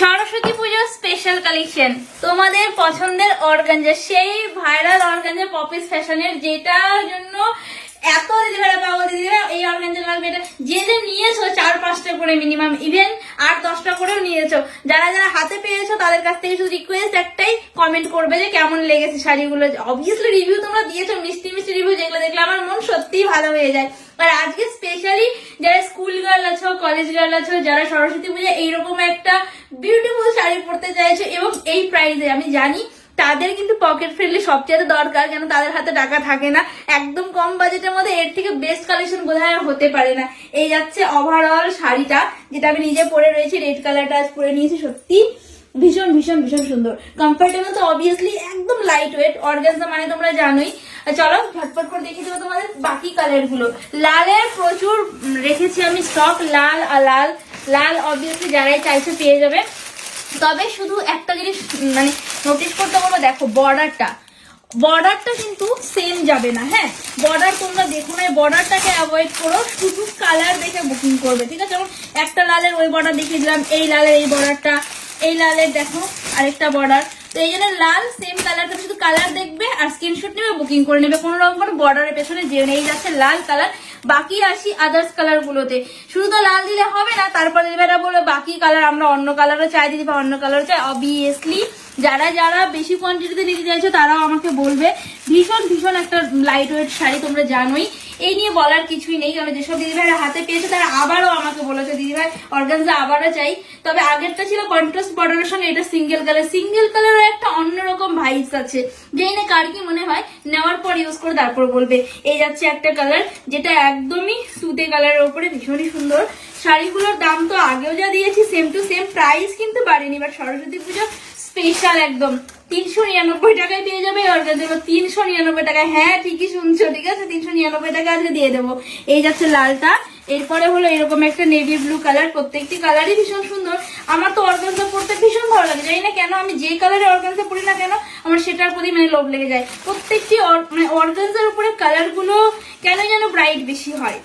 সরস্বতী পুজোর special collection তোমাদের পছন্দের অর্গানজা সেই ভাইরাল অর্গানজা পপিস ফ্যাশনের যেটার জন্য এত দিদিভাইরা পাগল দিদিভাই এই অর্গানজা লাগবে, এটা যে যে নিয়েছো, চার পাঁচটা করে মিনিমাম ইভেন আট দশটা করেও নিয়েছো। যারা যারা হাতে পেয়েছ, তাদের কাছ থেকে শুধু রিকোয়েস্ট একটাই কমেন্ট করবে যে কেমন লেগেছে শাড়িগুলো। অবভিয়াসলি রিভিউ তোমরা দিয়েছ, মিষ্টি মিষ্টি রিভিউ যেগুলো দেখলে আমার মন সত্যিই ভালো হয়ে যায়। আর আজকে স্পেশালি যারা স্কুল গার্ল আছো কলেজ গার্ল আছো, যারা সরস্বতী পুজো এইরকম একটা বিউটিফুল শাড়ি পরতে চাইছো এবং এই প্রাইসে আমি জানি তাদের কিন্তু পকেট ফ্রেন্ডলি সবচেয়ে দরকার কেন তাদের হাতে টাকা থাকে না। একদম কম বাজেটের মধ্যে এর থেকে বেস্ট কালেকশন বোধহয় হতে পারে না। এই যাচ্ছে ওভারঅল শাড়িটা, যেটা আমি নিজে পরে রয়েছি রেড কালারটা আজ পরে নিয়েছি, সত্যি ভীষণ ভীষণ ভীষণ সুন্দর। কমফোর্টেবল তো অবভিয়াসলি একদম লাইট ওয়েট অর্গানজা মানে তোমরা জানোই। চলো, ঝটপট করে দেখিয়ে দেবো তোমাদের বাকি কালারগুলো। লালের প্রচুর রেখেছি আমি স্টক লাল আর লাল। লাল অবভিয়াসলি যারাই চাইছে পেয়ে যাবে। তবে শুধু একটা জিনিস মানে নোটিস করতে বলব, দেখো বর্ডারটা বর্ডারটা কিন্তু সেম যাবে না হ্যাঁ? বর্ডার তোমরা দেখো না বর্ডারটাকে অ্যাভয়েড করো। শুধু কালার দেখে বুকিং করবে, ঠিক আছে? যেমন একটা লালের ওই বর্ডার দেখিয়ে দিলাম, এই লালের এই বর্ডারটা এই লালের দেখো আরেকটা বর্ডার তো এই জন্য লাল সেম কালারটা শুধু কালার দেখবে আর স্ক্রিনশট নেবে বুকিং করে নেবে। কোনো রকম কোনো বর্ডারের পেছনে যে নেই, যাচ্ছে লাল কালার বাকি আসি আদার্স কালারগুলোতে শুধু তো লাল দিলে হবে না, তারপরে এবারে বলবে বাকি কালার আমরা অন্য কালারও চাই, দিদি বা অন্য কালারও চাই। অবভিয়াসলি যারা যারা বেশি কোয়ান্টিটিতে নিতে চাইছো, তারাও আমাকে বলবে। ভীষণ ভীষণ একটা লাইট ওয়েট শাড়ি তোমরা জানোই। এই নিয়ে বলার কিছুই নেই, কারণ যেসব দিদিভাইরা হাতে পেয়েছে, তারা আবারও আমাকে বলেছে, দিদিভাই অর্গানজা আবারও চাই। তবে আগেরটা ছিল কন্ট্রাস্ট বর্ডারের সঙ্গে, এটা সিঙ্গেল কালার সিঙ্গেল কালারের একটা অন্যরকম ভাইবস আছে। যেই না কার কি মনে হয়, নেওয়ার পর ইউজ করে তারপর বলবে। এই যাচ্ছে একটা কালার যেটা একদমই সুতে কালারের ওপরে ভীষণই সুন্দর। শাড়িগুলোর দাম তো আগেও যা দিয়েছি সেম টু সেম প্রাইস কিন্তু বাড়েনি। বাট সরস্বতী পুজো স্পেশাল একদম। তিনশো নিরানব্বই টাকায় পেয়ে যাবে অর্গানজা তিনশো নিরানব্বই টাকায়। হ্যাঁ ঠিকই শুনছো, ঠিক আছে? তিনশো নিরানব্বই টাকা আজকে দিয়ে দেবো। এই যাচ্ছে লালটা। এরপরে হলো এরকম একটা নেভি ব্লু কালার প্রত্যেকটি কালারই ভীষণ সুন্দর। আমার তো অর্গানজা পড়তে ভীষণ ভালো লাগে। জানি না কেন, আমি যে কালারে অর্গানজা পরি না কেন, আমার সেটার প্রতি মানে লোভ লেগে যায়। প্রত্যেকটি মানে অর্গানজার উপরে কালারগুলো কেন যেন ব্রাইট বেশি হয়।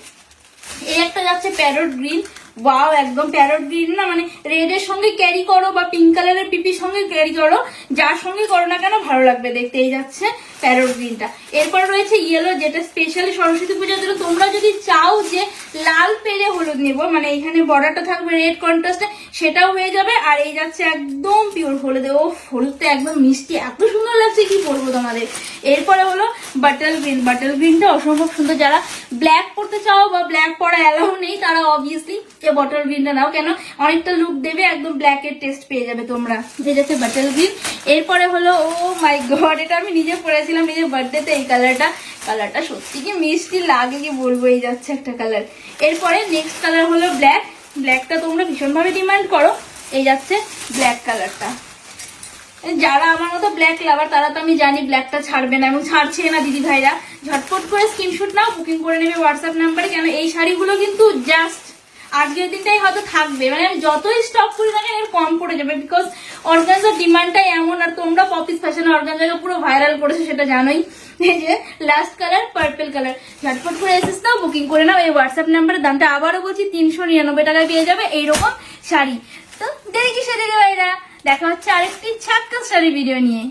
এই একটা যাচ্ছে প্যারট গ্রিন ওয়াও একদম প্যারট গ্রিন না? মানে রেড এর সঙ্গে ক্যারি করো বা পিঙ্ক কালারের পিপির সঙ্গে ক্যারি করো, যার সঙ্গে করো না কেন ভালো লাগবে দেখতে। এই যাচ্ছে প্যারট গ্রিনটা এরপর রয়েছে ইয়েলো যেটা স্পেশালি সরস্বতী পূজার জন্য। তোমরা যদি চাও যে লাল পেরে হলুদ নেব মানে এখানে বর্ডারটা থাকবে রেড কন্ট্রাস্টে সেটাও হয়ে যাবে। আর এই যাচ্ছে একদম পিওর হলুদে। ও, হলুদটা একদম মিষ্টি। এত সুন্দর লাগছে, কি বলব তোমাদের? এরপরে হলো বাটল গ্রিন বাটল গ্রিনটা অসম্ভব সুন্দর। যারা ব্ল্যাক পরতে চাও বা ব্ল্যাক পরা অ্যালাউ নেই, তারা অবভিয়াসলি এই বটল গ্রিনটা নাও কেন? অনেকটা লুক দেবে, একদম ব্ল্যাক এর টেস্ট পেয়ে যাবে তোমরা। যে যাচ্ছে বাটল গ্রিন এরপরে হলো ও মাই গড এটা আমি নিজে পরেছিলাম নিজের বার্থডেতে এই কালারটা কালারটা সত্যি কি মিষ্টি লাগে কি বলব, এই যাচ্ছে একটা কালার এরপরে নেক্সট কালার হলো ব্ল্যাক ব্ল্যাকটা তোমরা ভীষণভাবে ডিমান্ড করো। এই যাচ্ছে ব্ল্যাক কালারটা যারা আমার মতো ব্ল্যাক লাভার তারা তো আমি জানি ব্ল্যাকটা ছাড়বে না এবং ছাড়ছে না দিদি ভাইরা। ঝটপট করে স্ক্রিনশট নাও বুকিং করে নেবে হোয়াটসঅ্যাপ নাম্বারে কেন? এই শাড়িগুলো কিন্তু জাস্ট আজকের দিনটাই হয়তো থাকবে। মানে আমি যতই স্টক করি না কেন কম পড়ে যাবে বিকজ অর্গানজার ডিমান্ডটাই এমন আর তোমরা পপিস ফ্যাশন অর্গানজাকে পুরো ভাইরাল করেছ সেটা জানোই। যে লাস্ট কালার পার্পল কালার ঝটপট করে এসেস নাও বুকিং করে নাও। এই হোয়াটসঅ্যাপ নাম্বারের দামটা আবারও বলছি, তিনশো নিরানব্বই টাকায় পেয়ে যাবে এইরকম শাড়ি। তো দেরি কিসে দিদি ভাইরা? দেখা হচ্ছে আরেকটি ছাক্কা শাড়ি ভিডিও নিয়ে।